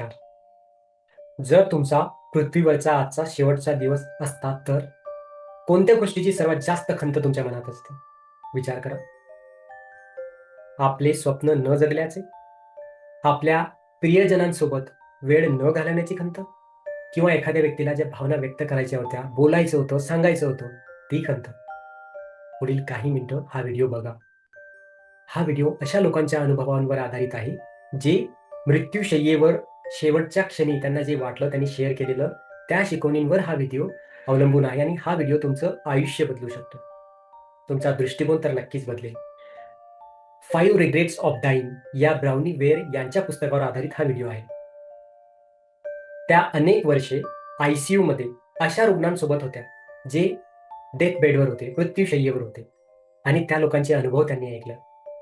नमस्कार. जर तुमचा पृथ्वीवरचा आजचा शेवटचा दिवस असता तर कोणत्या गोष्टीची सर्वात जास्त खंत तुमच्या मनात असते? विचार करा. आपले स्वप्न न जगल्याचे? आपल्या प्रियजनांसोबत वेळ न घालवण्याची खंत? किंवा एखाद्या व्यक्तीला ज्या भावना व्यक्त करायच्या होत्या बोलायचं होतं सांगायचं होतं ती खंत? पुढील काही मिनिटं हा व्हिडिओ बघा. हा व्हिडिओ अशा लोकांच्या अनुभवांवर आधारित आहे जे मृत्यूशय्येवर शेवटच्या क्षणी त्यांना जे वाटलं त्यांनी शेअर केलेलं त्या शिकवणींवर हा व्हिडिओ अवलंबून आहे आणि हा व्हिडिओ तुमचं आयुष्य बदलू शकतो. तुमचा दृष्टिकोन तर नक्कीच बदलेल. फाईव्ह रिग्रेट्स ऑफ डाईन या ब्राउनी वेअर यांच्या पुस्तकावर आधारित हा व्हिडिओ आहे. त्या अनेक वर्षे आयसीयू मध्ये अशा रुग्णांसोबत होत्या जे डेथ बेडवर होते मृत्यूशय्येवर होते. आणि त्या लोकांचे अनुभव त्यांनी ऐकलं.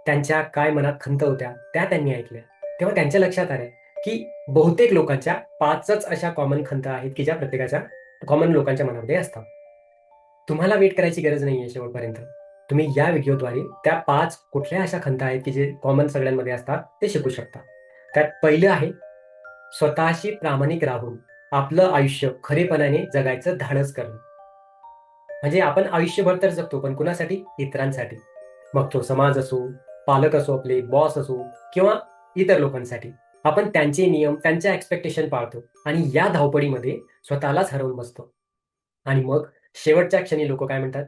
त्यांच्या काय मनात खंत होत्या त्या त्यांनी ऐकल्या. तेव्हा त्यांच्या लक्षात आल्या की बहुतेक लोकांच्या पाचच अशा कॉमन खंत आहेत की ज्या प्रत्येकाच्या कॉमन लोकांच्या मनामध्ये असतात. तुम्हाला वेट करायची गरज नाही आहे शेवटपर्यंत. तुम्ही या व्हिडिओद्वारे त्या पाच कुठल्या अशा खंत आहेत की जे कॉमन सगळ्यांमध्ये असतात ते शिकू शकता. त्यात पहिलं आहे स्वतःशी प्रामाणिक राहून आपलं आयुष्य खरेपणाने जगायचं धाडस करणं. म्हणजे आपण आयुष्यभर तर जगतो पण कुणासाठी? इतरांसाठी. मग तो समाज असो पालक असो आपले बॉस असो किंवा इतर लोकांसाठी. आपण त्यांचे नियम त्यांच्या एक्सपेक्टेशन पाळतो आणि या धावपळीमध्ये स्वतःलाच हरवून बसतो. आणि मग शेवटच्या क्षणी लोक काय म्हणतात?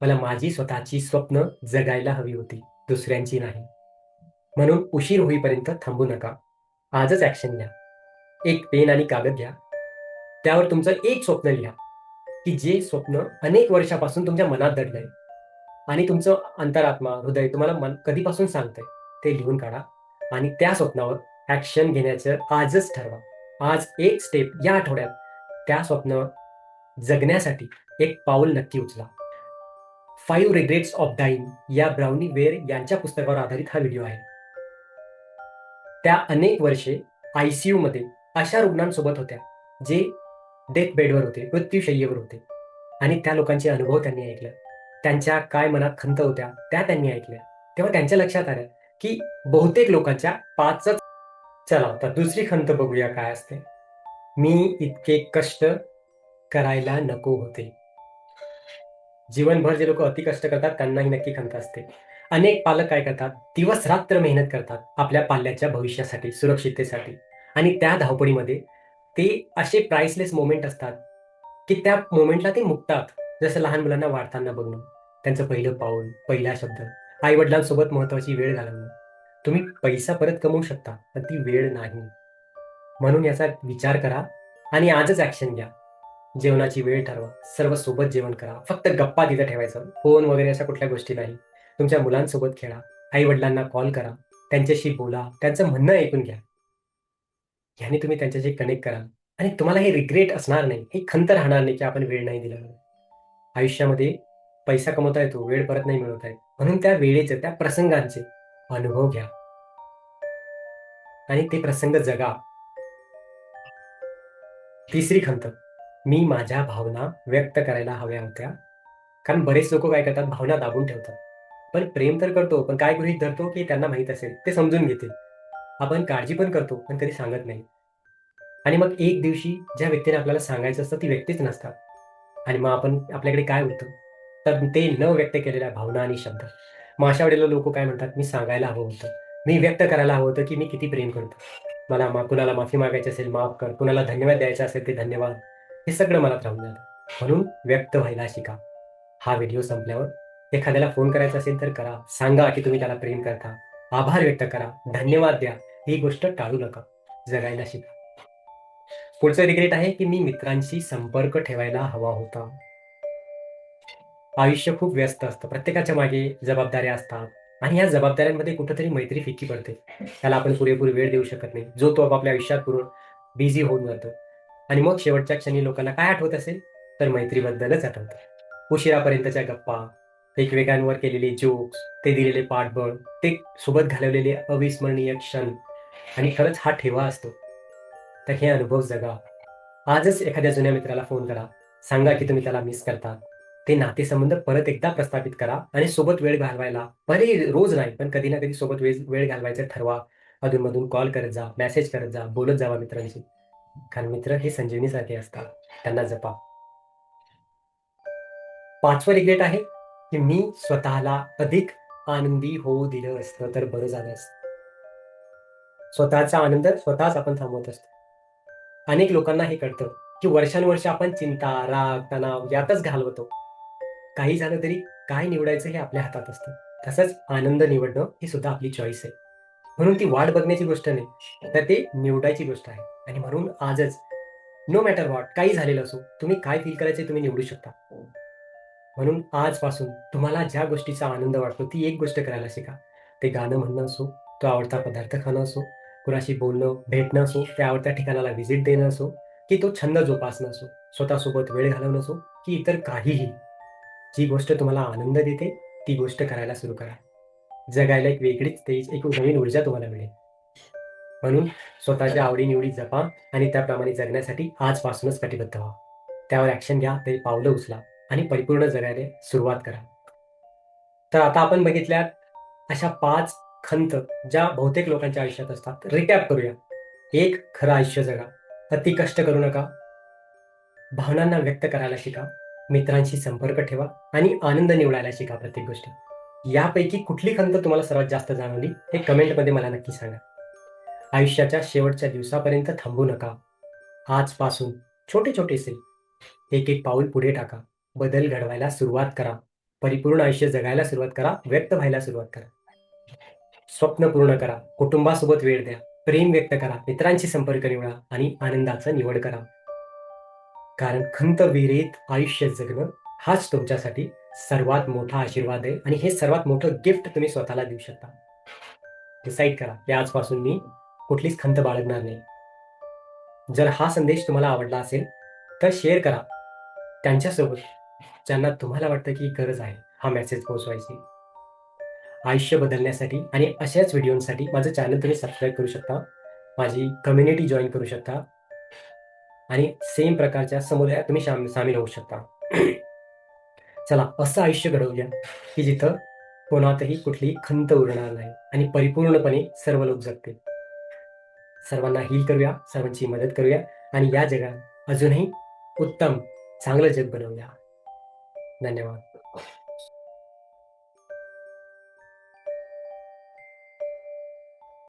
मला माझी स्वतःची स्वप्न जगायला हवी होती दुसऱ्यांची नाही. म्हणून उशीर होईपर्यंत थांबू नका. आजच ऍक्शन घ्या. एक पेन आणि कागद घ्या. त्यावर तुमचं एक स्वप्न लिहा की जे स्वप्न अनेक वर्षापासून तुमच्या मनात दडलंय. आणि तुमचं अंतरात्मा हृदय तुम्हाला मन कधीपासून सांगतंय ते लिहून काढा. आणि त्या स्वप्नावर ऍक्शन घेण्याचं आजच ठरवा. आज एक स्टेप या आठवड्यात त्या स्वप्न जगण्यासाठी एक पाऊल नक्की उचला. फाईव्ह रिग्रेट्स ऑफ डाईन या ब्राउनी वेअर यांच्या पुस्तकावर आधारित हा व्हिडिओ आहे. त्या अनेक वर्षे आयसीयू मध्ये अशा रुग्णांसोबत होत्या जे डेथ बेडवर होते मृत्यूशय्येवर होते. आणि त्या लोकांचे अनुभव त्यांनी ऐकले. त्यांच्या काय मनात खंत होत्या त्या त्यांनी ऐकल्या. तेव्हा त्यांच्या लक्षात आलं की बहुतेक लोकांच्या पाचच चला आता दुसरी खंत बघूया काय असते. मी इतके कष्ट करायला नको होते. जीवनभर जे लोक अति कष्ट करतात त्यांनाही नक्की खंत असते. अनेक पालक काय करतात? दिवस रात्र मेहनत करतात आपल्या पाल्याच्या भविष्यासाठी सुरक्षिततेसाठी. आणि त्या धावपळीमध्ये ते असे प्राइसलेस मोमेंट असतात की त्या मोमेंटला ते मुकतात. जसं लहान मुलांना वाढताना बघणं त्यांचं पहिलं पाऊल पहिला शब्द आई वडिलांसोबत महत्वाची वेळ घालवणं. तुम्ही पैसा परत कमवू शकता पण ती वेळ नाही. म्हणून याचा विचार करा आणि आजच ऍक्शन घ्या. जेवणाची वेळ ठरवा. सर्व सोबत जेवण करा. फक्त गप्पा तिथं ठेवायचं. फोन वगैरे अशा कुठल्या गोष्टी नाही. तुमच्या मुलांसोबत खेळा. आई वडिलांना कॉल करा. त्यांच्याशी बोला. त्यांचं म्हणणं ऐकून घ्या. ह्याने तुम्ही त्यांच्याशी कनेक्ट कराल. आणि तुम्हाला हे रिग्रेट असणार नाही. हे खंत राहणार नाही की आपण वेळ नाही दिला आयुष्यामध्ये पैसा कमवता येतो वेळ परत नाही मिळवता येत म्हणून त्या वेळेचे त्या प्रसंगांचे अनुभव घ्या. आणि ते प्रसंग जगा. तिसरी खंत. मी माझ्या भावना व्यक्त करायला हव्या होत्या. कारण बरेच लोक काय करतात? भावना दाबून ठेवतात. पण प्रेम तर करतो पण काय गृहित धरतो की त्यांना माहीत असेल ते समजून घेतील. आपण काळजी पण करतो पण कधी सांगत नाही. आणि मग एक दिवशी ज्या व्यक्तीने आपल्याला सांगायचं असतं ती व्यक्तीच नसतात. आणि मग आपण आपल्याकडे काय होतं? तर ते न व्यक्त केलेल्या भावना आणि शब्द. मग अशा वेळेला लोक काय म्हणतात? मी सांगायला हवं होतं. मी व्यक्त करायला हवं होतं की मी किती प्रेम करतो. मला मा कुणाला माफी मागायची असेल माफ कर. कुणाला धन्यवाद द्यायचा असेल ते धन्यवाद. हे सगळं मला राहून जातं. म्हणून व्यक्त व्हायला शिका. हा व्हिडिओ संपल्यावर एखाद्याला फोन करायचा असेल तर करा. सांगा की तुम्ही त्याला प्रेम करता. आभार व्यक्त करा. धन्यवाद द्या. ही गोष्ट टाळू नका. जगायला शिका. पुढचं रिग्रेट आहे की मी मित्रांशी संपर्क ठेवायला हवा होता. आयुष्य खूप व्यस्त असतं. प्रत्येकाच्या मागे जबाबदाऱ्या असतात. आणि या जबाबदाऱ्यांमध्ये कुठेतरी मैत्री फिक्की पडते. त्याला आपण पुरेपूर वेळ देऊ शकत नाही. जो तो आपापल्या आयुष्यात पूर्ण बिझी होऊन जातो. आणि मग शेवटच्या क्षणी लोकांना काय आठवत असेल? तर मैत्रीबद्दलच आठवतं. उशिरापर्यंतच्या गप्पा एकमेकांवर केलेले जोक्स ते दिलेले पाठबळ ते सोबत घालवलेले अविस्मरणीय क्षण. आणि खरंच हा ठेवा असतो. तर हे अनुभव जगा. आजच एखाद्या जुन्या मित्राला फोन करा. सांगा की तुम्ही त्याला मिस करता. ते नातेसंबंध परत एकदा प्रस्थापित करा आणि सोबत वेळ घालवायला. भले रोज नाही पण कधी ना कधी सोबत वेळ वेळ घालवायचं ठरवा. अधूनमधून कॉल करत जा मेसेज करत जा बोलत जावा मित्रांशी. कारण मित्र हे संजीवनीसारखे असतात. त्यांना जपा. पाचवं रिग्रेट आहे की मी स्वतःला अधिक आनंदी होऊ दिलं असतं तर बरं झालं असतं. स्वतःचा आनंद स्वतःच आपण थांबवत असतो. अनेक लोकांना हे कळतं की वर्षानुवर्ष आपण चिंता राग तणाव यातच घालवतो. काही झालं तरी काय निवडायचं हे आपल्या हातात असतं. तसंच आनंद निवडणं ही सुद्धा आपली चॉईस आहे. म्हणून ती वाट बघण्याची गोष्ट नाही तर ते निवडायची गोष्ट आहे. आणि म्हणून आजच नो मॅटर वॉट काही झालेलं असो तुम्ही काय फील करायचे तुम्ही निवडू शकता. म्हणून आजपासून तुम्हाला ज्या गोष्टीचा आनंद वाटतो ती एक गोष्ट करायला शिका. ते गाणं म्हणणं असो तो आवडता पदार्थ खाणं असो कुणाशी बोलणं भेटणं असो त्या आवडत्या ठिकाणाला व्हिजिट देणं असो की तो छंद जोपासणं असो स्वतःसोबत वेळ घालवणं असो की इतर काहीही. जी गोष्ट तुम्हाला आनंद देते ती गोष्ट करायला सुरू करा. जगायला एक वेगळीच तेज एक नवीन ऊर्जा तुम्हाला मिळेल. म्हणून स्वतःच्या आवडीनिवडी जपा आणि त्याप्रमाणे जगण्यासाठी आजपासूनच कटिबद्ध व्हा. त्यावर ॲक्शन घ्या ते पावलं उचला आणि परिपूर्ण जगायला सुरुवात करा. तर आता आपण बघितल्यात अशा पाच खंत ज्या बहुतेक लोकांच्या आयुष्यात असतात. रिकॅप करूया. एक खरं आयुष्य जगा. अति कष्ट करू नका. भावनांना व्यक्त करायला शिका. मित्रांशी संपर्क ठेवा आणि आनंद निवडायला शिका प्रत्येक गोष्ट. यापैकी कुठली खंत तुम्हाला सर्वात जास्त जाणवली हे कमेंटमध्ये मला नक्की सांगा. आयुष्याच्या शेवटच्या दिवसापर्यंत थांबू नका. आजपासून छोटे छोटेसे एक एक पाऊल पुढे टाका. बदल घडवायला सुरुवात करा. परिपूर्ण आयुष्य जगायला सुरुवात करा व्यक्त व्हायला सुरुवात करा. स्वप्न पूर्ण करा. कुटुंबासोबत वेळ द्या. प्रेम व्यक्त करा. मित्रांशी संपर्क निवडा आणि आनंदाचं निवड करा. कारण खंत विहिरीत आयुष्य जगणं हाच तुमच्यासाठी सर्वात मोठा आशीर्वाद आहे आणि हे सर्वात मोठं गिफ्ट तुम्ही स्वतःला देऊ शकता. डिसाईड करा की आजपासून मी कुठलीच खंत बाळगणार नाही. जर हा संदेश तुम्हाला आवडला असेल तर शेअर करा. त्यांच्यासोबत ज्यांना तुम्हाला वाटतं की गरज आहे हा मेसेज पोहोचवायची. आयुष्य बदलण्यासाठी आणि अशाच व्हिडिओसाठी माझं चॅनल तुम्ही सबस्क्राईब करू शकता. माझी कम्युनिटी जॉईन करू शकता. आणि सेम प्रकारच्या समुदायात तुम्ही सामील होऊ शकता. चला असं आयुष्य घडवूया की जिथं कोणातही कुठलीही खंत उरणार नाही आणि परिपूर्णपणे सर्व लोक जगतील. सर्वांना हील करूया सर्वांची मदत करूया आणि या जगात अजूनही उत्तम चांगलं जग बनवूया. धन्यवाद.